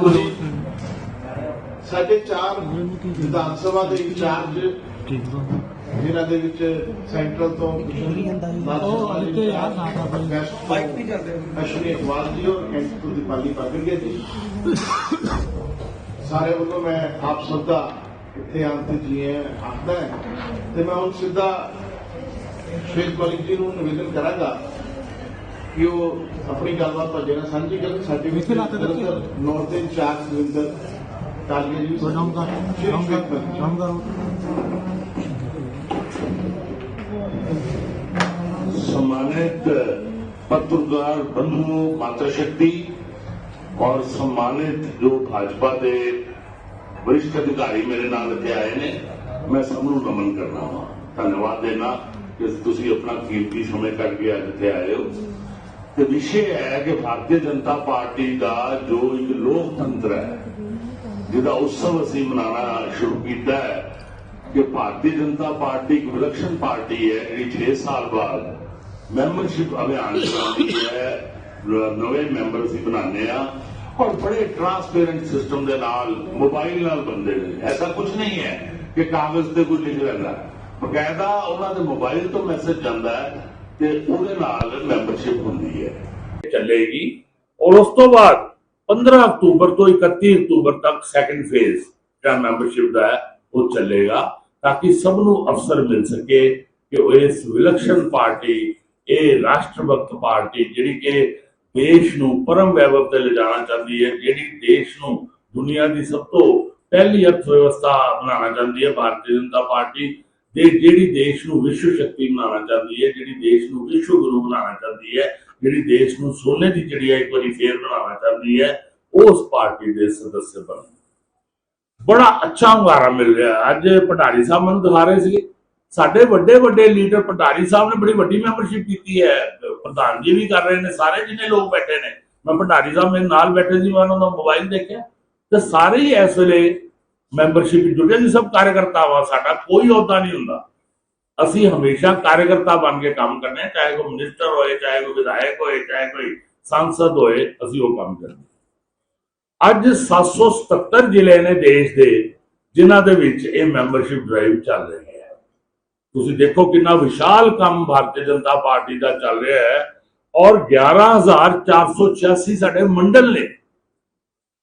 ਤੁਸੀਂ ਸਾਡੇ ਚਾਰ ਵਿਧਾਨ ਸਭਾ ਦੇ ਇੰਚਾਰਜ ਜਿਨ੍ਹਾਂ ਦੇ ਵਿੱਚ ਸੈਂਟਰਲ ਤੋਂ ਅਸ਼ਵਨੀ ਅਕਵਾਲ ਜੀ ਔਰ ਕੈਂਟੂ ਦੀਪਾਲੀ ਪਾਗੜੀਆ ਜੀ। ਸਾਰੇ ਵੱਲੋਂ ਮੈਂ ਆਪ ਸਭ ਦਾ ਇੱਥੇ ਆਉਣ ਤੇ ਜੀ ਆਇਆਂ ਆਖਦਾ ਹੈ। ਤੇ ਮੈਂ ਹੁਣ ਸਿੱਧਾ ਸ਼ੇਖ ਮਲਿਕ ਜੀ ਨੂੰ ਨਿਵੇਦਨ ਕਰਾਂਗਾ ਕਿ ਉਹ ਆਪਣੀ ਗੱਲਬਾਤ ਤੁਹਾਡੇ ਨਾਲ ਸਾਂਝੀ ਕਰਨ ਸਾਡੇ ਵਿੱਚ ਨੌਰਥ ਦੇ ਚਾਰਜ ਵਿੰਦਰ ਕਾਲੀਆ ਜੀ ਬਣਾਉਂਗਾ ਬਣਾਉਂਗਾ ਬਣਾਉਂਗਾ सम्मानित पत्रकार बंधुओं माता शक्ति और सम्मानित जो भाजपा के वरिष्ठ अधिकारी मेरे नाल इतने आए ने मैं सबनों नमन करना वा धन्यवाद देना कि तुम अपना कीमती समय करके अज इतने आए हो ਤੇ ਵਿਸ਼ੇ ਹੈ ਕਿ ਭਾਰਤੀ ਜਨਤਾ ਪਾਰਟੀ ਦਾ ਜੋ ਇੱਕ ਲੋਕਤੰਤਰ ਹੈ, ਜਿਹਦਾ ਉਤਸਵ ਅਸੀਂ ਮਨਾਉਣਾ ਸ਼ੁਰੂ ਕੀਤਾ ਹੈ, ਕਿ ਭਾਰਤੀ ਜਨਤਾ ਪਾਰਟੀ ਇੱਕ ਵਿਲੱਖਣ ਪਾਰਟੀ ਹੈ, ਜਿਹੜੀ 6 ਸਾਲ ਬਾਅਦ ਮੈਂਬਰਸ਼ਿਪ ਅਭਿਆਨ ਚਲਾਉਂਦੀ ਹੈ ਨਵੇਂ ਮੈਂਬਰ ਅਸੀਂ ਬਣਾਉਂਦੇ ਆ ਔਰ ਬੜੇ ਟਰਾਂਸਪੇਰੈਂਟ ਸਿਸਟਮ ਦੇ ਨਾਲ ਮੋਬਾਈਲ ਨਾਲ ਬੰਦੇ ਨੇ। ਐਸਾ ਕੁਝ ਨਹੀਂ ਹੈ ਕਿ ਕਾਗਜ਼ ਤੇ ਕੁਝ ਲਿਖ ਲੈਂਦਾ। ਬਕਾਇਦਾ ਉਹਨਾਂ ਦੇ ਮੋਬਾਈਲ ਤੋਂ ਮੈਸੇਜ ਜਾਂਦਾ ਹੈ ਤੇ ਉਹਦੇ ਨਾਲ ਮੈਂਬਰਸ਼ਿਪ ਹੁੰਦੀ ਹੈ। ਚੱਲੇਗੀ। ਔਰ ਉਸ ਤੋਂ ਬਾਅਦ 15 ਅਕਤੂਬਰ ਤੋਂ 31 ਅਕਤੂਬਰ ਤੱਕ ਸੈਕੰਡ ਫੇਜ਼ ਜਿਹੜਾ ਮੈਂਬਰਸ਼ਿਪ ਦਾ ਹੈ ਉਹ ਚੱਲੇਗਾ ਤਾਂ ਕਿ ਸਭ ਨੂੰ ਅਵਸਰ ਮਿਲ ਸਕੇ ਕਿ ਉਹ ਇਸ ਵਿਲੱਖਣ ਪਾਰਟੀ, ਇਹ ਰਾਸ਼ਟਰ ਪਾਰਟੀ ਜਿਹੜੀ ਕਿ ਦੇਸ਼ ਨੂੰ ਪਰਮ ਵੈਭਵ ਤੇ ਲਿਜਾਣਾ ਚਾਹੁੰਦੀ ਹੈ, ਜਿਹੜੀ ਦੇਸ਼ ਨੂੰ ਦੁਨੀਆ ਦੀ ਸਭ ਤੋਂ ਪਹਿਲੀ ਅਰਥ ਵਿਵਸਥਾ ਬਣਾਉਣਾ ਚਾਹੁੰਦੀ ਹੈ, ਭਾਰਤੀ ਜਨਤਾ ਪਾਰਟੀ ਤੇ ਜਿਹੜੀ ਦੇਸ਼ ਨੂੰ ਵਿਸ਼ਵ ਸ਼ਕਤੀ ਬਣਾਉਣਾ ਚਾਹੁੰਦੀ ਹੈ, ਜਿਹੜੀ ਦੇਸ਼ ਨੂੰ ਵਿਸ਼ਵ ਗੁਰੂ ਬਣਾਉਣਾ ਚਾਹੁੰਦੀ ਹੈ, ਜਿਹੜੀ ਦੇਸ਼ ਨੂੰ ਸੋਨੇ ਦੀ ਚਿੜੀਆ ਇੱਕ ਵਾਰੀ ਫੇਰ ਬਣਾਉਣਾ ਚਾਹੁੰਦੀ ਹੈ, ਉਸ ਪਾਰਟੀ ਦੇ ਸਦੱਸਿਆ ਬਣ। ਬੜਾ ਅੱਛਾ ਹੁੰਗਾਰਾ ਮਿਲ ਰਿਹਾ। ਅੱਜ ਭੰਡਾਰੀ ਸਾਹਿਬ ਮੈਨੂੰ ਦਿਖਾ ਰਹੇ ਸੀਗੇ। ਸਾਡੇ ਵੱਡੇ ਵੱਡੇ ਲੀਡਰ ਭੰਡਾਰੀ ਸਾਹਿਬ ਨੇ ਬੜੀ ਵੱਡੀ ਮੈਂਬਰਸ਼ਿਪ ਕੀਤੀ ਹੈ। ਪ੍ਰਧਾਨ ਜੀ ਵੀ ਕਰ ਰਹੇ ਨੇ, ਸਾਰੇ ਜਿੰਨੇ ਲੋਕ ਬੈਠੇ ਨੇ। ਮੈਂ ਭੰਡਾਰੀ ਸਾਹਿਬ ਮੇਰੇ ਨਾਲ ਬੈਠੇ ਸੀ, ਮੈਂ ਉਹਨਾਂ ਦਾ ਮੋਬਾਈਲ ਦੇਖਿਆ। ਤੇ ਸਾਰੇ ਹੀ ਇਸ ਵੇਲੇ ਮੈਂਬਰਸ਼ਿਪ ਜੁੜੇ ਨੇ ਸਭ ਕਾਰਜਕਰਤਾ ਵਾ ਸਾਡਾ ਕੋਈ ਅਹੁਦਾ ਨਹੀਂ ਹੁੰਦਾ। ਅਸੀਂ ਹਮੇਸ਼ਾ ਕਾਰਜਕਰਤਾ ਬਣ ਕੇ ਕੰਮ ਕਰਨੇ ਆ, ਚਾਹੇ ਕੋਈ ਮਿਨਿਸਟਰ ਹੋਏ ਚਾਹੇ ਕੋਈ ਵਿਧਾਇਕ ਹੋਏ ਚਾਹੇ ਕੋਈ ਸੰਸਦ ਹੋਏ ਅਸੀਂ ਉਹ ਕੰਮ ਕਰਨੇ ਅੱਜ 777 ਜ਼ਿਲ੍ਹੇ ਨੇ ਦੇਸ਼ ਦੇ ਜਿਨ੍ਹਾਂ ਦੇ ਵਿੱਚ ਇਹ ਮੈਂਬਰਸ਼ਿਪ ਡਰਾਈਵ ਚੱਲ ਰਹੀ ਹੈ। ਤੁਸੀਂ ਦੇਖੋ ਕਿੰਨਾ ਵਿਸ਼ਾਲ ਕੰਮ ਭਾਰਤੀ ਜਨਤਾ ਪਾਰਟੀ ਦਾ ਚੱਲ ਰਿਹਾ ਹੈ ਔਰ 11486 ਸਾਡੇ ਮੰਡਲ ਨੇ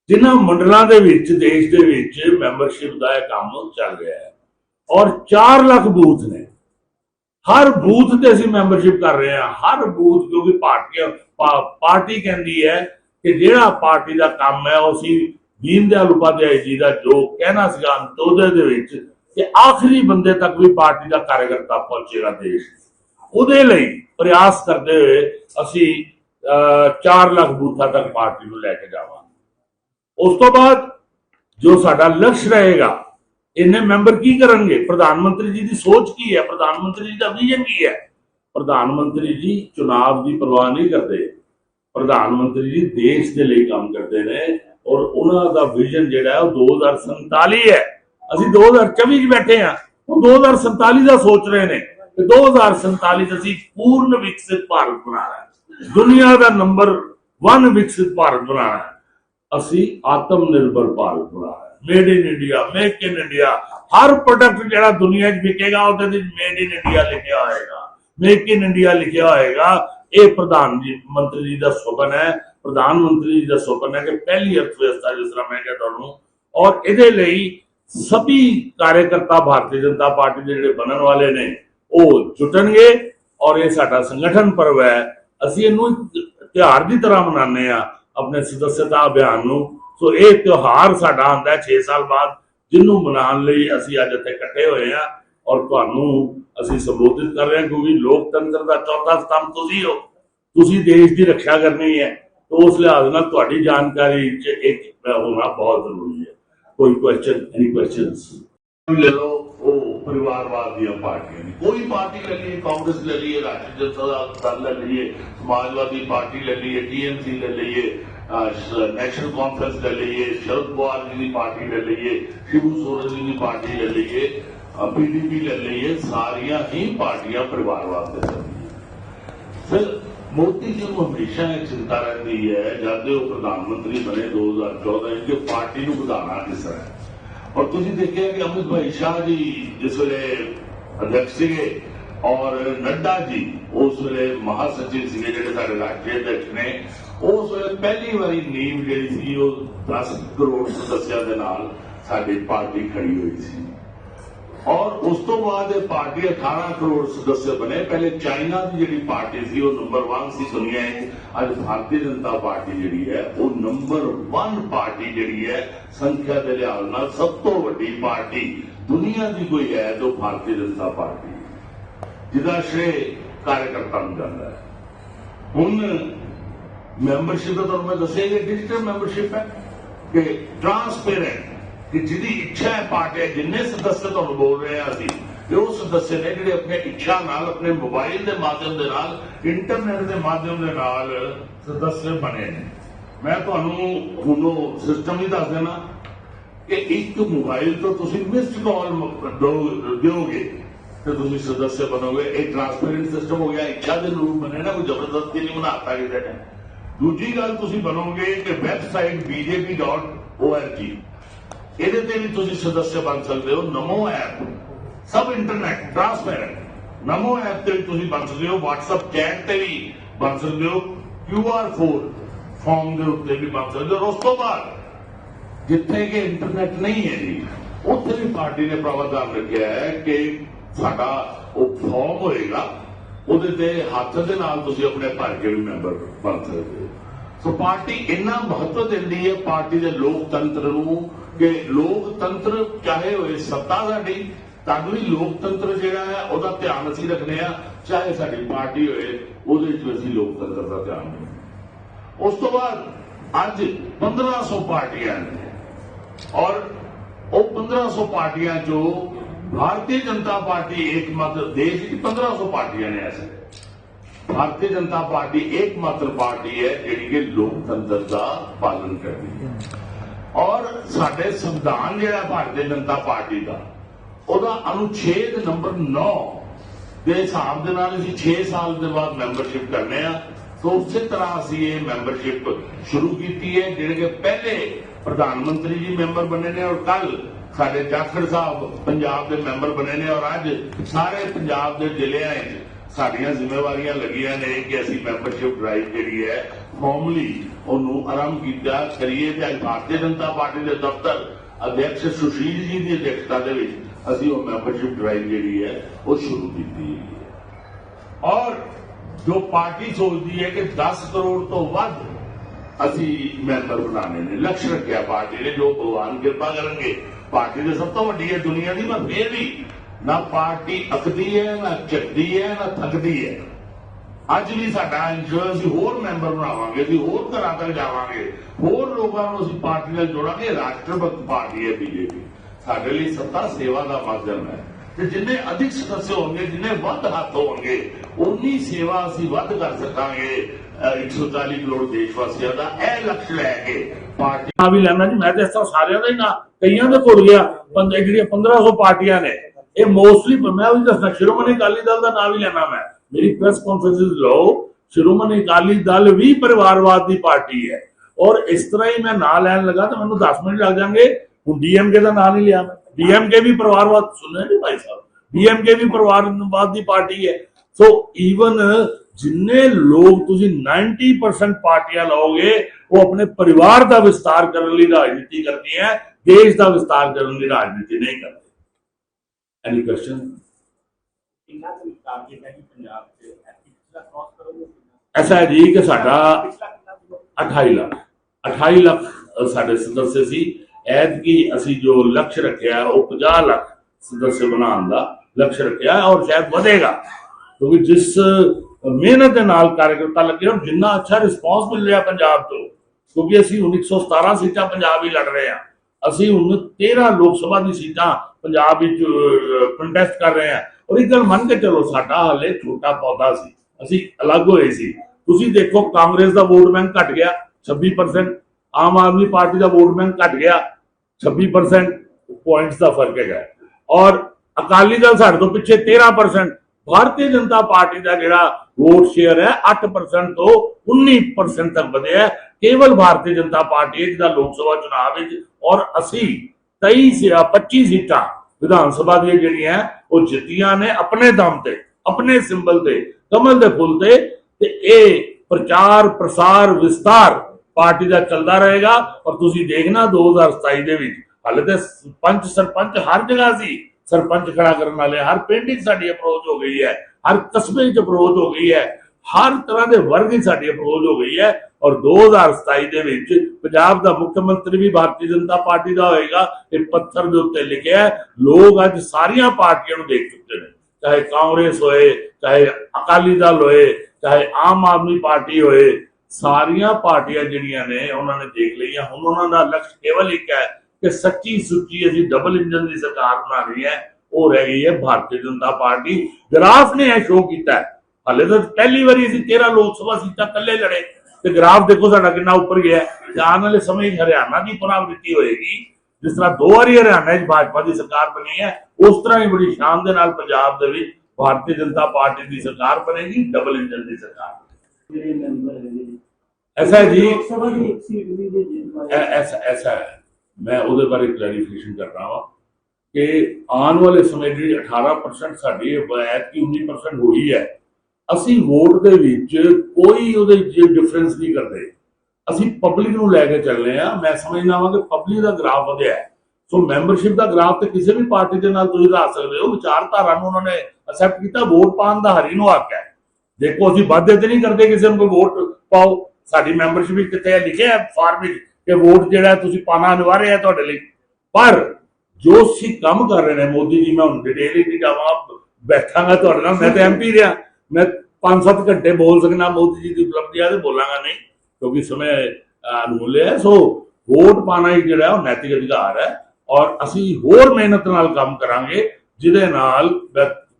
ਜਿਨ੍ਹਾਂ ਮੰਡਲਾਂ ਦੇ ਵਿੱਚ, ਦੇਸ਼ ਦੇ ਵਿੱਚ ਮੈਂਬਰਸ਼ਿਪ ਦਾ ਇਹ ਕੰਮ ਚੱਲ ਰਿਹਾ ਹੈ। ਔਰ 4 ਲੱਖ ਬੂਥ ਨੇ। ਹਰ ਬੂਥ ਤੇ ਅਸੀਂ ਮੈਂਬਰਸ਼ਿਪ ਕਰ ਰਹੇ ਹਾਂ। ਹਰ ਬੂਥ, ਕਿਉਂਕਿ ਪਾਰਟੀ ਪਾਰਟੀ ਕਹਿੰਦੀ ਹੈ ਕਿ ਜਿਹੜਾ ਪਾਰਟੀ ਦਾ ਕੰਮ ਹੈ, ਉਹ ਅਸੀਂ ਦੀਨ ਦਿਆਲ ਉਪਾਧਿਆਏ ਜੀ ਦਾ ਜੋ ਕਹਿਣਾ ਸੀਗਾ ਅੰਤੋਦੈ ਦੇ ਵਿੱਚ ਕਿ ਆਖਰੀ ਬੰਦੇ ਤੱਕ ਵੀ ਪਾਰਟੀ ਦਾ ਕਾਰਜਕਰਤਾ ਪਹੁੰਚੇਗਾ ਦੇਸ਼। ਉਹਦੇ ਲਈ ਪ੍ਰਯਾਸ ਕਰਦੇ ਹੋਏ ਅਸੀਂ 4 ਲੱਖ ਬੂਥਾਂ ਤੱਕ ਪਾਰਟੀ ਨੂੰ ਲੈ ਕੇ ਜਾਵਾਂਗੇ। ਉਸ ਤੋਂ ਬਾਅਦ ਜੋ ਸਾਡਾ ਲਕਸ਼ ਰਹੇਗਾ, ਇਹਨੇ ਮੈਂਬਰ ਕੀ ਕਰਨਗੇ? ਪ੍ਰਧਾਨ ਮੰਤਰੀ ਜੀ ਦੀ ਸੋਚ ਕੀ ਹੈ? ਪ੍ਰਧਾਨ ਮੰਤਰੀ ਜੀ ਦਾ ਵਿਜ਼ਨ ਕੀ ਹੈ? ਪ੍ਰਧਾਨ ਮੰਤਰੀ ਜੀ ਚੁਣਾਵ ਦੀ ਪਰਵਾਹ ਨਹੀਂ ਕਰਦੇ। ਪ੍ਰਧਾਨ ਮੰਤਰੀ ਜੀ ਦੇਸ਼ ਦੇ ਲਈ ਕੰਮ ਕਰਦੇ ਨੇ ਔਰ ਉਹਨਾਂ ਦਾ ਵਿਜ਼ਨ ਜਿਹੜਾ ਹੈ ਉਹ 2047 ਹੈ। ਅਸੀਂ 2024 ਚ ਬੈਠੇ ਆ ਉਹ 2047 ਦਾ ਸੋਚ ਰਹੇ ਨੇ। ਕਿ 2047 ਚ ਅਸੀਂ ਪੂਰਨ ਵਿਕਸਿਤ ਭਾਰਤ ਬਣਾਉਣਾ ਹੈ। ਦੁਨੀਆ ਦਾ ਨੰਬਰ 1 ਵਿਕਸਿਤ ਭਾਰਤ ਬਣਾਉਣਾ ਹੈ। ਅਸੀਂ ਆਤਮ ਨਿਰਭਰ ਭਾਰਤ ਬਣਾਉਣਾ made in India make in India Har product ਜਿਹੜਾ ਦੁਨੀਆ 'ਚ ਵਿਕੇਗਾ, ਉਹਦੇ ਵਿੱਚ ਮੇਡ ਇਨ ਇੰਡੀਆ ਲਿਖਿਆ ਹੋਏਗਾ। ਮੇਕ ਇਨ ਇੰਡੀਆ ਲਿਖਿਆ ਹੋਏਗਾ। ਇਹ ਪ੍ਰਧਾਨ ਜੀ, ਮੰਤਰੀ ਜੀ ਦਾ ਸੁਪਨ ਹੈ। ਪ੍ਰਧਾਨ ਮੰਤਰੀ ਜੀ ਦਾ ਸੁਪਨ ਹੈ ਕਿ ਪਹਿਲੀ ਅਰਥ ਵਿਵਸਥਾ ਜਿਸ ਤਰ੍ਹਾਂ ਮੈਂ ਕਿਹਾ ਤੁਹਾਨੂੰ, ਔਰ ਇਹਦੇ ਲਈ ਸਭੀ ਕਾਰਜਕਰਤਾ ਭਾਰਤੀ ਜਨਤਾ ਪਾਰਟੀ ਦੇ ਜਿਹੜੇ ਬਣਨ ਵਾਲੇ ਨੇ, ਉਹ ਜੁਟਣਗੇ, ਔਰ ਇਹ ਸਾਡਾ ਸੰਗਠਨ ਪਰਵ ਹੈ। ਅਸੀਂ ਇਹਨੂੰ ਇੱਕ ਤਿਉਹਾਰ ਦੀ ਤਰ੍ਹਾਂ ਮਨਾਉਂਦੇ ਆ ਆਪਣੇ ਸਦੱਸਤਾ ਅਭਿਆਨ ਨੂੰ। ਸੋ ਇਹ ਤਿਉਹਾਰ ਸਾਡਾ ਆਉਂਦਾ 6 ਸਾਲ ਬਾਅਦ, ਜਿਹਨੂੰ ਮਨਾਉਣ ਲਈ ਅਸੀਂ ਅੱਜ ਇੱਥੇ ਇਕੱਠੇ ਹੋਏ ਆ ਔਰ ਤੁਹਾਨੂੰ ਅਸੀਂ ਸੰਬੋਧਿਤ ਕਰ ਰਹੇ ਹਾਂ ਕਿਉਂਕਿ ਲੋਕਤੰਤਰ ਦਾ ਚੌਥਾ ਸਤੰਭ ਤੁਸੀਂ ਹੋ। ਤੁਸੀਂ ਦੇਸ਼ ਦੀ ਰੱਖਿਆ ਕਰਨੀ ਹੈ। ਤਾਂ ਉਸ ਲਿਹਾਜ਼ ਨਾਲ ਤੁਹਾਡੀ ਜਾਣਕਾਰੀ ਚ ਇੱਕ ਹੋਣਾ ਬਹੁਤ ਜ਼ਰੂਰੀ ਹੈ। ਕੋਈ ਕੁਐਸਚਨ ਐਨੀ ਕੁਐਸਚਨਸ ਲੈ ਲਓ। ਉਹ ਪਰਿਵਾਰਵਾਦ ਦੀਆਂ ਪਾਰਟੀਆਂ ਨੇ ਕੋਈ ਪਾਰਟੀ ਲੈ ਲਈਏ ਕਾਂਗਰਸ ਲੈ ਲਈਏ ਰਾਸ਼ਟਰੀ ਜਨਤਾ ਦਲ ਲੈ ਲਈਏ ਸਮਾਜਵਾਦੀ ਪਾਰਟੀ ਲੈ ਲਈਏ ਟੀਐਮਸੀ ਲੈ ਲਈਏ ਨੈਸ਼ਨਲ ਕਾਨਫਰੰਸ ਲੈ ਲਈਏ ਸ਼ਰਦ ਪਵਾਰ ਜੀ ਦੀ ਪਾਰਟੀ ਲੈ ਲਈਏ ਸ਼ਿਵੂ ਸੋਰੇਨ ਜੀ ਦੀ ਪਾਰਟੀ ਲੈ ਲਈਏ ਪੀਡੀਪੀ ਲੈ ਲਈਏ ਸਾਰੀਆਂ ਹੀ ਪਾਰਟੀਆਂ ਪਰਿਵਾਰਵਾਦ ਦੇ ਚੱਲਦੀਆਂ ਫਿਰ ਮੋਦੀ ਜੀ ਨੂੰ ਹਮੇਸ਼ਾ ਇਹ ਚਿੰਤਾ ਰਹਿੰਦੀ ਹੈ ਜਦ ਦੇ ਉਹ ਪ੍ਰਧਾਨ ਮੰਤਰੀ ਬਣੇ 2014 ਵਿੱਚ ਕਿ ਪਾਰਟੀ ਨੂੰ ਵਧਾਉਣਾ ਕਿਸ ਤਰ੍ਹਾਂ ਹੈ। ਔਰ ਤੁਸੀਂ ਦੇਖਿਆ ਕਿ ਅਮਿਤ ਭਾਈ ਸ਼ਾਹ ਜੀ ਜਿਸ ਵੇਲੇ ਅਧਿਕਸ਼ ਸੀਗੇ ਔਰ ਨੱਡਾ ਜੀ ਉਸ ਵੇਲੇ ਮਹਾਸਚਿਵ ਸੀਗੇ ਜਿਹੜੇ ਸਾਡੇ ਰਾਸ਼ਟਰੀ ਅਧਿਕਸ਼ ਨੇ ਉਸ ਵੇਲੇ ਪਹਿਲੀ ਵਾਰੀ ਨੀਂਵ ਜਿਹੜੀ ਸੀ ਉਹ 10 ਕਰੋੜ ਸਦੱਸਿਆਂ ਦੇ ਨਾਲ ਸਾਡੀ ਪਾਰਟੀ ਖੜੀ ਹੋਈ ਸੀ ਔਰ ਉਸ ਤੋਂ ਬਾਅਦ ਇਹ ਪਾਰਟੀ 18 ਕਰੋੜ ਸਦੱਸਿਆ ਬਣੇ। ਪਹਿਲੇ ਚਾਈਨਾ ਦੀ ਜਿਹੜੀ ਪਾਰਟੀ ਸੀ ਉਹ ਨੰਬਰ 1 ਸੀ ਦੁਨੀਆ 'ਚ ਅੱਜ ਭਾਰਤੀ ਜਨਤਾ ਪਾਰਟੀ ਜਿਹੜੀ ਹੈ ਉਹ ਨੰਬਰ 1 ਪਾਰਟੀ ਜਿਹੜੀ ਹੈ ਸੰਖਿਆ ਦੇ ਲਿਹਾਜ਼ ਨਾਲ ਸਭ ਤੋਂ ਵੱਡੀ ਪਾਰਟੀ ਦੁਨੀਆ ਦੀ ਕੋਈ ਹੈ ਜੋ ਭਾਰਤੀ ਜਨਤਾ ਪਾਰਟੀ ਹੈ, ਜਿਹਦਾ ਸ਼੍ਰੇ ਕਾਰਜਕਰਤਾ ਨੂੰ ਜਾਂਦਾ ਹੈ। ਹੁਣ ਮੈਂਬਰਸ਼ਿਪ ਦਾ ਤੁਹਾਨੂੰ ਮੈਂ ਦੱਸਿਆ ਕਿ ਡਿਜੀਟਲ ਮੈਂਬਰਸ਼ਿਪ ਹੈ ਕਿ ਟ੍ਰਾਂਸਪੇਰੈਂਟ ਕਿ ਜਿਹਦੀ ਇੱਛਾ ਹੈ ਪਾਰਟੀ ਜਿੰਨੇ ਸਦੱਸਿਆ ਤੁਹਾਨੂੰ ਬੋਲ ਰਹੇ ਆ ਅਸੀਂ ਕਿ ਉਹ ਸਦੱਸਿਆ ਨੇ ਜਿਹੜੇ ਆਪਣੇ ਇੱਛਾ ਨਾਲ, ਆਪਣੇ ਮੋਬਾਈਲ ਦੇ ਮਾਧਿਅਮ ਦੇ ਨਾਲ ਇੰਟਰਨੈਟ ਦੇ ਮਾਧਿਅਮ ਦੇ ਨਾਲ ਸਦੱਸਿਆ ਬਣੇ ਨੇ। ਮੈਂ ਤੁਹਾਨੂੰ ਹੁਣ ਉਹ ਸਿਸਟਮ ਹੀ ਦੱਸ ਦੇਣਾ ਕਿ ਇੱਕ ਮੋਬਾਈਲ ਤੋਂ ਤੁਸੀਂ ਮਿਸਡ ਕਾਲ ਦਿਓਗੇ, ਤੇ ਤੁਸੀਂ ਸਦੱਸਿਆ ਬਣੋਗੇ। ਇਹ ਟ੍ਰਾਂਸਪੇਰੈਂਟ ਸਿਸਟਮ ਹੋ ਗਿਆ, ਇੱਛਾ ਦੇ ਰੂਪ ਬਣੇ ਨਾ, ਕੋਈ ਜ਼ਬਰਦਸਤੀ ਨਹੀਂ ਬਣਾਤਾ ਕਿਸੇ ਨੇ। ਦੂਜੀ ਗੱਲ ਤੁਸੀਂ ਬਣੋਗੇ ਕਿ ਵੈਬਸਾਈਟ bjp.org ਇਹਦੇ ਤੇ ਵੀ ਤੁਸੀਂ ਸਦੱਸਿਆ ਬਣ ਸਕਦੇ ਹੋ, ਨਮੋ ਐਪ, ਸਭ ਇੰਟਰਨੈਟ ਟ੍ਰਾਂਸਪੇਰੈਂਟ ਨਮੋ ਐਪ ਤੇ ਤੁਸੀਂ ਬਣ ਸਕਦੇ ਹੋ, WhatsApp ਚੈਟ ਤੇ ਵੀ ਬਣ ਸਕਦੇ ਹੋ, QR ਕੋਡ ਫਾਰਮ ਦੇ ਉੱਤੇ ਵੀ ਬਣ ਸਕਦੇ ਹੋ। ਉਸ ਤੋਂ ਬਾਅਦ, ਜਿੱਥੇ ਕਿ ਇੰਟਰਨੈਟ ਨਹੀਂ ਹੈ ਜੀ, ਉੱਥੇ ਵੀ ਪਾਰਟੀ ਨੇ ਪ੍ਰਾਵਧਾਨ ਰੱਖਿਆ ਹੈ ਕਿ ਸਾਡਾ ਉਹ ਫਾਰਮ ਹੋਏਗਾ, ਉਹਦੇ ਤੇ ਹੱਥ ਦੇ ਨਾਲ ਤੁਸੀਂ ਆਪਣੇ ਭਰ ਕੇ ਵੀ ਮੈਂਬਰ ਬਣ ਸਕਦੇ ਹੋ। ਸੋ ਪਾਰਟੀ ਇੰਨਾ ਮਹੱਤਵ ਦਿੰਦੀ ਹੈ, ਪਾਰਟੀ ਦੇ ਲੋਕਤੰਤਰ ਨੂੰ ਕਿ ਲੋਕਤੰਤਰ ਚਾਹੇ ਹੋਏ ਸੱਤਾ ਸਾਡੀ, ਤਾਂ ਵੀ ਲੋਕਤੰਤਰ ਜਿਹੜਾ ਹੈ, ਉਹਦਾ ਧਿਆਨ ਅਸੀਂ ਰੱਖਨੇ ਆ ਚਾਹੇ ਸਾਡੀ ਪਾਰਟੀ ਹੋਏ, ਉਹਦੇ ਵਿੱਚ ਅਸੀਂ ਲੋਕਤੰਤਰ ਦਾ ਧਿਆਨ ਰੱਖਦੇ ਉਸ ਤੋਂ ਬਾਅਦ ਅੱਜ 1500 ਪਾਰਟੀਆਂ ਨੇ। ਔਰ ਉਹ 1500 ਪਾਰਟੀਆਂ ਜੋ ਭਾਰਤੀ ਜਨਤਾ ਪਾਰਟੀ ਇੱਕਮਤ ਦੇਸ਼ ਦੀ 1500 ਪਾਰਟੀਆਂ ਨੇ ਐਸੇ। ਭਾਰਤੀ ਜਨਤਾ ਪਾਰਟੀ ਇੱਕਮਾਤਰ ਪਾਰਟੀ ਹੈ, ਜਿਹੜੀ ਕਿ ਲੋਕਤੰਤਰ ਦਾ ਪਾਲਣ ਕਰਦੀ ਹੈ। ਔਰ ਸਾਡੇ ਸੰਵਿਧਾਨ ਜਿਹੜਾ ਭਾਰਤੀ ਜਨਤਾ ਪਾਰਟੀ ਦਾ, ਉਹਦਾ ਅਨੁਛੇਦ ਨੰਬਰ 9 ਦੇ ਹਿਸਾਬ ਦੇ ਨਾਲ ਅਸੀਂ 6 ਸਾਲ ਦੇ ਬਾਅਦ ਮੈਂਬਰਸ਼ਿਪ ਕਰਨੇ ਆ। ਸੋ ਉਸੇ ਤਰ੍ਹਾਂ ਅਸੀਂ ਇਹ ਮੈਂਬਰਸ਼ਿਪ ਸ਼ੁਰੂ ਕੀਤੀ ਹੈ, ਜਿਹੜੇ ਕਿ ਪਹਿਲੇ ਪ੍ਰਧਾਨ ਮੰਤਰੀ ਜੀ ਮੈਂਬਰ ਬਣੇ ਨੇ ਔਰ ਕੱਲ ਸਾਡੇ ਜਾਖੜ ਸਾਹਿਬ ਪੰਜਾਬ ਦੇ ਮੈਂਬਰ ਬਣੇ ਨੇ ਔਰ ਅੱਜ ਸਾਰੇ ਪੰਜਾਬ ਦੇ ਜ਼ਿਲ੍ਹਿਆਂ 'ਚ ਸਾਡੀਆਂ ਜ਼ਿੰਮੇਵਾਰੀਆਂ ਲੱਗੀਆਂ ਨੇ ਕਿ ਅਸੀਂ ਮੈਂਬਰਸ਼ਿਪ ਡਰਾਈਵ ਜਿਹੜੀ ਹੈ ਫਾਰਮਲੀ ਉਹਨੂੰ ਆਰੰਭ ਕੀਤਾ, ਕਰੀਏ ਤੇ ਅੱਜ ਭਾਰਤੀ ਜਨਤਾ ਪਾਰਟੀ ਦੇ ਦਫ਼ਤਰ ਅਧਿਕਸ਼ ਸੁਸ਼ੀਲ ਜੀ ਦੀ ਅਧਿਕਸ਼ਤਾ ਦੇ ਵਿੱਚ ਅਸੀਂ ਉਹ ਮੈਂਬਰਸ਼ਿਪ ਡਰਾਈਵ ਜਿਹੜੀ ਹੈ, ਉਹ ਸ਼ੁਰੂ ਕੀਤੀ ਹੈ। ਔਰ ਜੋ ਪਾਰਟੀ ਸੋਚਦੀ ਹੈ ਕਿ 10 ਕਰੋੜ ਤੋਂ ਵੱਧ ਅਸੀਂ ਮੈਂਬਰ ਬਣਾਣੇ ਨੇ, ਲਕਸ਼ ਰੱਖਿਆ ਪਾਰਟੀ ਨੇ, ਜੋ ਭਗਵਾਨ ਕਿਰਪਾ ਕਰਨਗੇ। ਪਾਰਟੀ ਦੇ ਸਭ ਤੋਂ ਵੱਡੀ ਹੈ ਦੁਨੀਆ ਦੀ ਮੈਂ ਫੇਰ ਵੀ ਨਾ ਪਾਰਟੀ ਅਕਦੀ ਹੈ, ਨਾ ਚੱਕਦੀ ਹੈ, ਨਾ ਥੱਕਦੀ ਹੈ। ਅੱਜ ਵੀ ਸਾਡਾ ਇੰਸ਼ੋਰੈਂਸ ਅਸੀਂ ਹੋਰ ਮੈਂਬਰ ਬਣਾਵਾਂਗੇ, ਅਸੀਂ ਹੋਰ ਘਰਾਂ ਤੱਕ ਜਾਵਾਂਗੇ। ਹੋਰ ਲੋਕਾਂ ਨੂੰ ਅਸੀਂ ਪਾਰਟੀ ਨਾਲ ਜੋੜਾਂਗੇ, ਰਾਸ਼ਟਰ ਪਾਰਟੀ ਹੈ ਬੀਜੇਪੀ। ਸਾਡੇ ਲਈ ਸੱਤਾ ਸੇਵਾ ਦਾ ਮਾਧਿਅਮ ਹੈ। ਤੇ ਜਿੰਨੇ ਅਧਿਕ ਸਦੱਸ ਹੋਣਗੇ, ਜਿੰਨੇ ਵੱਧ ਹੱਥ ਹੋਣਗੇ ਉਨੀ ਸੇਵਾ ਅਸੀਂ ਵੱਧ ਕਰ ਸਕਾਂਗੇ। ਅਹ 140 ਕਰੋੜ ਦੇਸ਼ ਵਾਸੀਆਂ ਦਾ ਇਹ ਲਕਸ਼ ਲੈ ਕੇ ਪਾਰਟੀ ਨਾ ਵੀ ਲੈਣਾ ਜੀ, ਮੈਂ ਤੇ ਇਸ ਤਰ੍ਹਾਂ ਸਾਰਿਆਂ ਦਾ ਹੀ ਨਾ, ਕਈਆਂ ਦੇ ਭੁੱਲ ਗਿਆ ਪੰਜ ਜਿਹੜੀਆਂ 1500 ਪਾਰਟੀਆਂ ਨੇ, ਇਹ ਮੋਸਟਲੀ ਮੈਂ ਵੀ ਦੱਸਣਾ ਸ਼੍ਰੋਮਣੀ ਅਕਾਲੀ ਦਲ ਦਾ ਨਾਮ ਵੀ ਲੈਣਾ ਮੈਂ। ਮੇਰੀ ਪ੍ਰੈਸ ਕਾਨਫਰੰਸ ਲਓ, ਸ਼੍ਰੋਮਣੀ ਅਕਾਲੀ ਦਲ ਵੀ ਪਰਿਵਾਰਵਾਦ ਦੀ ਪਾਰਟੀ ਹੈ। ਔਰ ਇਸ ਤਰ੍ਹਾਂ ਹੀ ਮੈਂ ਨਾਂ ਲੈਣ ਲੱਗਾ ਤਾਂ ਮੈਨੂੰ 10 ਮਿੰਟ ਲੱਗ ਜਾਣਗੇ। ਹੁਣ ਡੀਐਮਕੇ ਦਾ ਨਾਂ ਨਹੀਂ ਲਿਆ ਮੈਂ। ਡੀਐਮਕੇ ਵੀ ਪਰਿਵਾਰਵਾਦ, ਸੁਣਿਆ ਨਹੀਂ ਭਾਈ ਸਾਹਿਬ? ਡੀਐਮਕੇ ਵੀ ਪਰਿਵਾਰਵਾਦ ਦੀ ਪਾਰਟੀ ਹੈ। ਸੋ ਈਵਨ ਜਿੰਨੇ ਲੋਕ ਤੁਸੀਂ 90% ਪਾਰਟੀਆਂ ਲਓਗੇ, ਉਹ ਆਪਣੇ ਪਰਿਵਾਰ ਦਾ ਵਿਸਤਾਰ ਕਰਨ ਲਈ ਰਾਜਨੀਤੀ ਕਰਦੀਆਂ ਹੈ, ਦੇਸ਼ ਦਾ ਵਿਸਤਾਰ ਕਰਨ ਲਈ ਰਾਜਨੀਤੀ ਨਹੀਂ ਕਰਦੇ। ਐਨੀ ਕੁਐਸਚਨ ਟਾਰਗੇਟ ਹੈ ਕਿ ਪੰਜਾਬ 'ਚ ਪਿਛਲਾ ਕ੍ਰਾਸ ਕਰੋਗੇ ਐਸਾ ਹੈ ਜੀ ਕਿ ਸਾਡਾ ਪਿਛਲਾ ਕਿੰਨਾ ਕੁ 28 ਲੱਖ। 28 ਲੱਖ ਸਾਡੇ ਸਦੱਸਿਆ ਸੀ। ਐਤਕੀ ਅਸੀਂ ਜੋ ਲਕਸ਼ ਰੱਖਿਆ ਉਹ 50 ਲੱਖ ਸਦੱਸਿਆ ਬਣਾਉਣ ਦਾ ਲਕਸ਼ ਰੱਖਿਆ ਔਰ ਸ਼ਾਇਦ ਵਧੇਗਾ। ਕਿਉਂਕਿ ਜਿਸ ਮਿਹਨਤ ਦੇ ਨਾਲ ਕਾਰਜਕਰਤਾ ਲੱਗੇ ਹੁਣ ਜਿੰਨਾ ਅੱਛਾ ਰਿਸਪਾਂਸ ਮਿਲ ਰਿਹਾ ਪੰਜਾਬ ਤੋਂ ਕਿਉਂਕਿ ਅਸੀਂ ਹੁਣ 117 ਸੀਟਾਂ ਪੰਜਾਬ ਹੀ ਲੜ ਰਹੇ ਹਾਂ। ਅਸੀਂ ਹੁਣ 13 ਲੋਕ ਸਭਾ ਦੀ ਸੀਟਾਂ ਪੰਜਾਬ ਵਿੱਚ ਕੰਟੈਸਟ ਕਰ ਰਹੇ ਹਾਂ। ਔਰ ਇੱਕ ਗੱਲ ਮੰਨ ਕੇ ਚਲੋ, ਸਾਡਾ ਹਾਲੇ ਛੋਟਾ ਪੌਦਾ ਸੀ। ਅਸੀਂ ਅਲੱਗ ਹੋਏ ਸੀ। ਤੁਸੀਂ ਦੇਖੋ, ਕਾਂਗਰਸ ਦਾ ਵੋਟ ਬੈਂਕ ਘਟ ਗਿਆ 26% ਆਮ ਆਦਮੀ ਪਾਰਟੀ ਦਾ ਵੋਟ ਬੈਂਕ ਘਟ ਗਿਆ 26% ਪੁਆਇੰਟਸ ਦਾ ਫ਼ਰਕ ਹੈਗਾ। ਔਰ ਅਕਾਲੀ ਦਲ ਸਾਡੇ ਤੋਂ ਪਿੱਛੇ 13% ਭਾਰਤੀ ਜਨਤਾ ਪਾਰਟੀ ਦਾ ਜਿਹੜਾ ਵੋਟ ਸ਼ੇਅਰ ਹੈ 8% ਤੋਂ 19% ਤੱਕ ਵਧਿਆ ਕੇਵਲ ਭਾਰਤੀ ਜਨਤਾ ਪਾਰਟੀ ਹੈ, ਜਿਹਦਾ ਲੋਕ ਸਭਾ ਚੁਣਾਵ ਵਿੱਚ ਔਰ ਅਸੀਂ 23 ਸੇ 25 ਸੀਟਾਂ ਵਿਧਾਨ ਸਭਾ ਦੀਆਂ ਜਿਹੜੀਆਂ ਉਹ ਜਿੱਤੀਆਂ ਨੇ ਆਪਣੇ ਦਮ ਤੇ, ਆਪਣੇ ਸਿੰਬਲ ਤੇ, ਕਮਲ ਦੇ ਫੁੱਲ ਤੇ ਤੇ ਇਹ ਪ੍ਰਚਾਰ, ਪ੍ਰਸਾਰ ਵਿਸਤਾਰ ਪਾਰਟੀ ਦਾ ਚੱਲਦਾ ਰਹੇਗਾ। ਔਰ ਤੁਸੀਂ ਦੇਖਣਾ 2027 ਦੇ ਵਿੱਚ, ਹਾਲੇ ਤੇ ਪੰਚ ਸਰਪੰਚ ਹਰ ਜਗ੍ਹਾ ਸੀ। ਸਰਪੰਚ ਖੜਾ ਕਰਨ ਵਾਲੇ, ਹਰ ਪਿੰਡ ਵਿੱਚ ਸਾਡੀ ਅਪਰੋਚ ਹੋ ਗਈ ਹੈ। ਹਰ ਕਸਬੇ ਚ ਅਪਰੋਚ ਹੋ ਗਈ ਹੈ। ਹਰ ਤਰ੍ਹਾਂ ਦੇ ਵਰਗ ਹੀ ਸਾਡੀ ਅਪਰੋਚ ਹੋ ਗਈ ਹੈ ਔਰ 2027 ਦੇ ਵਿੱਚ ਪੰਜਾਬ ਦਾ ਮੁੱਖ ਮੰਤਰੀ ਵੀ ਭਾਰਤੀ ਜਨਤਾ ਪਾਰਟੀ ਦਾ ਹੋਏਗਾ, ਇਹ ਪੱਥਰ ਦੇ ਉੱਤੇ ਲਿਖਿਆ ਹੈ, ਲੋਕ ਅੱਜ ਸਾਰੀਆਂ ਪਾਰਟੀਆਂ ਨੂੰ ਦੇਖ ਚੁੱਕੇ ਨੇ, ਚਾਹੇ ਕਾਂਗਰਸ ਹੋਏ, ਚਾਹੇ ਅਕਾਲੀ ਦਲ ਹੋਏ, ਚਾਹੇ ਆਮ ਆਦਮੀ ਪਾਰਟੀ ਹੋਏ, ਸਾਰੀਆਂ ਪਾਰਟੀਆਂ ਜਿਹੜੀਆਂ ਨੇ ਉਹਨਾਂ ਨੇ ਦੇਖ ਲਈਆਂ, ਹੁਣ ਉਹਨਾਂ ਦਾ ਲਕਸ਼ ਕੇਵਲ ਇੱਕ ਹੈ ਕਿ ਸੱਚੀ ਸੁੱਚੀ ਅਸੀਂ ਡਬਲ ਇੰਜਨ ਦੀ ਸਰਕਾਰ ਬਣਾ ਰਹੀ ਹੈ, ਉਹ ਰਹਿ ਗਈ ਹੈ ਭਾਰਤੀ ਜਨਤਾ ਪਾਰਟੀ ਗ੍ਰਾਫ ਨੇ ਇਹ ਸ਼ੋਅ ਕੀਤਾ ਹੈ। ਹਾਲੇ ਤਾਂ ਪਹਿਲੀ ਵਾਰੀ ਅਸੀਂ 13 ਲੋਕ ਸਭਾ ਸੀਟਾਂ ਇਕੱਲੇ ਲੜੇ ਤੇ ਗ੍ਰਾਫ ਦੇਖੋ ਸਾਡਾ ਕਿੰਨਾ ਉੱਪਰ ਗਿਆ। ਤੇ ਆਉਣ ਵਾਲੇ ਸਮੇਂ 'ਚ ਹਰਿਆਣਾ ਦੀ ਪੁਨਰਾਵ੍ਰਿਤੀ ਹੋਏਗੀ। ਜਿਸ ਤਰ੍ਹਾਂ ਦੋ ਵਾਰੀ ਹਰਿਆਣਾ 'ਚ ਭਾਜਪਾ ਦੀ ਸਰਕਾਰ ਬਣੀ ਹੈ, ਉਸ ਤਰ੍ਹਾਂ ਹੀ ਬੜੀ ਸ਼ਾਨ ਦੇ ਨਾਲ ਪੰਜਾਬ ਦੇ ਵਿੱਚ ਭਾਰਤੀ ਜਨਤਾ ਪਾਰਟੀ ਦੀ ਸਰਕਾਰ ਬਣੇਗੀ ਡਬਲ ਇੰਜਨ ਦੀ ਸਰਕਾਰ ਐਸਾ ਜੀ। ਐਸਾ ਐਸਾ ਮੈਂ ਉਹਦੇ ਬਾਰੇ ਕਲੈਰੀਫਿਕੇਸ਼ਨ ਕਰ ਰਹਾ ਹਾਂ ਕਿ ਆਉਣ ਵਾਲੇ ਸਮੇਂ ਜਿਹੜੀ 18% ਸਾਡੀ ਐਤ ਕੀ 19% ਹੋਈ ਹੈ। ਅਸੀਂ ਵੋਟ ਦੇ ਵਿੱਚ ਕੋਈ ਉਹਦੇ ਡਿਫਰੈਂਸ ਨਹੀਂ ਕਰਦੇ। ਅਸੀਂ ਪਬਲਿਕ ਨੂੰ ਲੈ ਕੇ ਚੱਲਨੇ ਆ ਮੈਂ ਸਮਝਦਾ ਹਾਂ ਕਿ ਪਬਲਿਕ ਦਾ ਗ੍ਰਾਫ ਵਧਿਆ ਹੈ। ਸੋ ਮੈਂਬਰਸ਼ਿਪ ਦਾ ਗ੍ਰਾਫ ਤੇ ਕਿਸੇ ਵੀ ਪਾਰਟੀ ਦੇ ਨਾਲ ਤੁਸੀਂ ਲਾ ਸਕਦੇ ਹੋ। ਵਿਚਾਰਧਾਰਾ ਨੂੰ ਉਹਨਾਂ ਨੇ ਅਸੈਪਟ ਕੀਤਾ। ਵੋਟ ਪਾਉਣ ਦਾ ਹਰੀ ਨੂੰ ਹੱਕ ਹੈ। ਦੇਖੋ, ਅਸੀਂ ਵਾਅਦੇ ਤੇ ਨਹੀਂ ਕਰਦੇ ਕਿਸੇ ਨੂੰ ਕੋਈ ਵੋਟ ਪਾਓ। ਸਾਡੀ ਮੈਂਬਰਸ਼ਿਪ ਵਿੱਚ ਕਿਤੇ ਲਿਖਿਆ ਹੈ ਫਾਰਮ ਵਿੱਚ ਕਿ ਵੋਟ ਜਿਹੜਾ ਤੁਸੀਂ ਪਾਣਾ, ਅਨਿਵਾਰਿਆ ਹੈ ਤੁਹਾਡੇ ਲਈ। ਪਰ ਜੋ ਅਸੀਂ ਕੰਮ ਕਰ ਰਹੇ ਨੇ ਮੋਦੀ ਜੀ, ਮੈਂ ਹੁਣ ਡਿਟੇਲ ਹੀ ਨਹੀਂ ਜਾਵਾਂ। ਬੈਠਾਂਗਾ ਤੁਹਾਡੇ ਨਾਲ। ਮੈਂ ਤਾਂ ਐਮਪੀ ਰਿਹਾ। ਮੈਂ 5-7 ਘੰਟੇ ਬੋਲ ਸਕਣਾ ਮੋਦੀ ਜੀ ਦੀ ਉਪਲਬਧੀਆਂ ਤੇ ਬੋਲਾਂਗਾ ਨਹੀਂ ਕਿਉਂਕਿ ਸਮੇਂ ਅਹ, ਹੈ। ਸੋ ਵੋਟ ਪਾਣਾ ਹੀ ਜਿਹੜਾ ਉਹ ਨੈਤਿਕ ਅਧਿਕਾਰ ਹੈ ਔਰ ਅਸੀਂ ਹੋਰ ਮਿਹਨਤ ਨਾਲ ਕੰਮ ਕਰਾਂਗੇ ਜਿਹਦੇ ਨਾਲ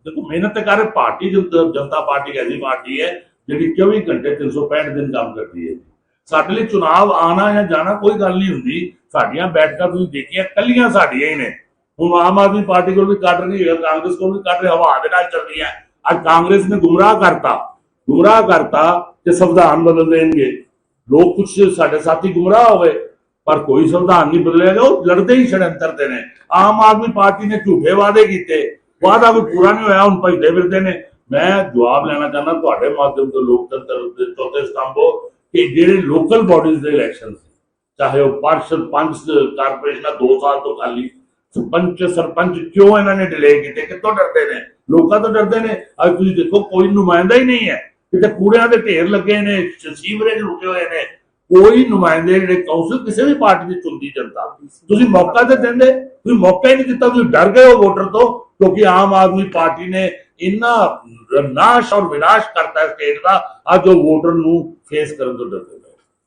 ਦੇਖੋ ਮਿਹਨਤ ਤੇ ਕਰ ਪਾਰਟੀ ਜਨਤਾ ਪਾਰਟੀ ਐਸੀ ਪਾਰਟੀ ਹੈ ਜਿਹੜੀ 24 ਘੰਟੇ 365 ਦਿਨ ਕੰਮ ਕਰਦੀ ਹੈ। ਸਾਡੇ ਲਈ ਚੁਣਾਵ ਆਣਾ ਜਾਂ ਜਾਣਾ ਕੋਈ ਗੱਲ ਨਹੀਂ ਹੁੰਦੀ। ਸਾਡੀਆਂ ਬੈਠਕਾਂ ਤੁਸੀਂ ਦੇਖੀਆਂ ਕੱਲੀਆਂ ਸਾਡੀਆਂ ਹੀ ਨੇ। ਹੁਣ ਆਮ ਆਦਮੀ ਪਾਰਟੀ ਕੋਲ ਵੀ ਕੱਢ ਰਹੀ ਹੈ ਕਾਂਗਰਸ ਕੋਲ ਵੀ ਕੱਢ ਰਹੀ ਹਵਾ ਦੇ ਨਾਲ ਚੱਲ ਰਹੀ ਹੈ ਅੱਜ ਕਾਂਗਰਸ ਨੇ ਗੁੰਮਰਾਹ ਕਰਤਾ ਗੁੰਮਰਾਹ ਕਰਤਾ ਕਿ ਸੰਵਿਧਾਨ ਬਦਲ ਦੇਣਗੇ। ਲੋਕ ਕੁਝ ਸਾਡੇ ਸਾਥੀ ਗੁੰਮਰਾਹ ਹੋ ਗਏ ਪਰ ਕੋਈ ਸੰਵਿਧਾਨ ਨਹੀਂ ਬਦਲੇਗਾ ਉਹ ਲੜਦੇ ਹੀ ਛੜੰਤਰ ਦੇ ਨੇ। ਆਮ ਆਦਮੀ ਪਾਰਟੀ ਨੇ ਝੂਠੇ ਵਾਅਦੇ ਕੀਤੇ। ਵਾਅਦਾ ਕੋਈ ਪੂਰਾ ਨਹੀਂ ਹੋਇਆ, ਹੁਣ ਭਜਦੇ ਫਿਰਦੇ ਨੇ। ਮੈਂ ਜਵਾਬ ਲੈਣਾ ਚਾਹੁੰਦਾ ਤੁਹਾਡੇ ਮਾਧਿਅਮ ਤੋਂ ਲੋਕਤੰਤਰ ਦੇ ਚੌਥੇ ਸਤੰਭੋ ਕਿ ਜਿਹੜੇ ਲੋਕਲ ਬਾਡੀਜ਼ ਦੇ ਇਲੈਕਸ਼ਨ ਚਾਹੇ ਉਹ ਪਾਰਸ਼ਦ ਪੰਚ ਕਾਰਪੋਰੇਸ਼ਨਾਂ 2 ਸਾਲ ਤੋਂ ਖਾਲੀ ਸਰਪੰਚ ਸਰਪੰਚ ਕਿਉਂ ਇਹਨਾਂ ਨੇ ਡਿਲੇ ਕੀਤੇ? ਕਿੱਥੋਂ ਡਰਦੇ ਨੇ? ਲੋਕਾਂ ਤੋਂ ਡਰਦੇ ਨੇ? ਅੱਜ ਤੁਸੀਂ ਦੇਖੋ, ਕੋਈ ਨੁਮਾਇੰਦਾ ਹੀ ਨਹੀਂ ਹੈ। ਕਿਤੇ ਕੂੜਿਆਂ ਦੇ ਢੇਰ ਲੱਗੇ ਨੇ ਸੀਵਰੇਜ ਰੁਕੇ ਹੋਏ ਨੇ। ਕੋਈ ਨੁਮਾਇੰਦੇ ਜਿਹੜੇ ਕੌਂਸਲ ਕਿਸੇ ਵੀ ਪਾਰਟੀ ਦੀ ਚੁਣਦੀ ਜਨਤਾ। ਤੁਸੀਂ ਮੌਕਾ ਤੇ ਦਿੰਦੇ, ਤੁਸੀਂ ਮੌਕਾ ਹੀ ਨਹੀਂ ਦਿੱਤਾ, ਤੁਸੀਂ ਡਰ ਗਏ ਹੋ ਵੋਟਰ ਤੋਂ, ਕਿਉਂਕਿ ਆਮ ਆਦਮੀ ਪਾਰਟੀ ਨੇ ਇੰਨਾ ਨਾਸ਼ ਔਰ ਵਿਨਾਸ਼ ਕਰਤਾ ਸਟੇਟ ਦਾ, ਅੱਜ ਉਹ ਵੋਟਰ ਨੂੰ ਫੇਸ ਕਰਨ ਤੋਂ ਡਰਦੇ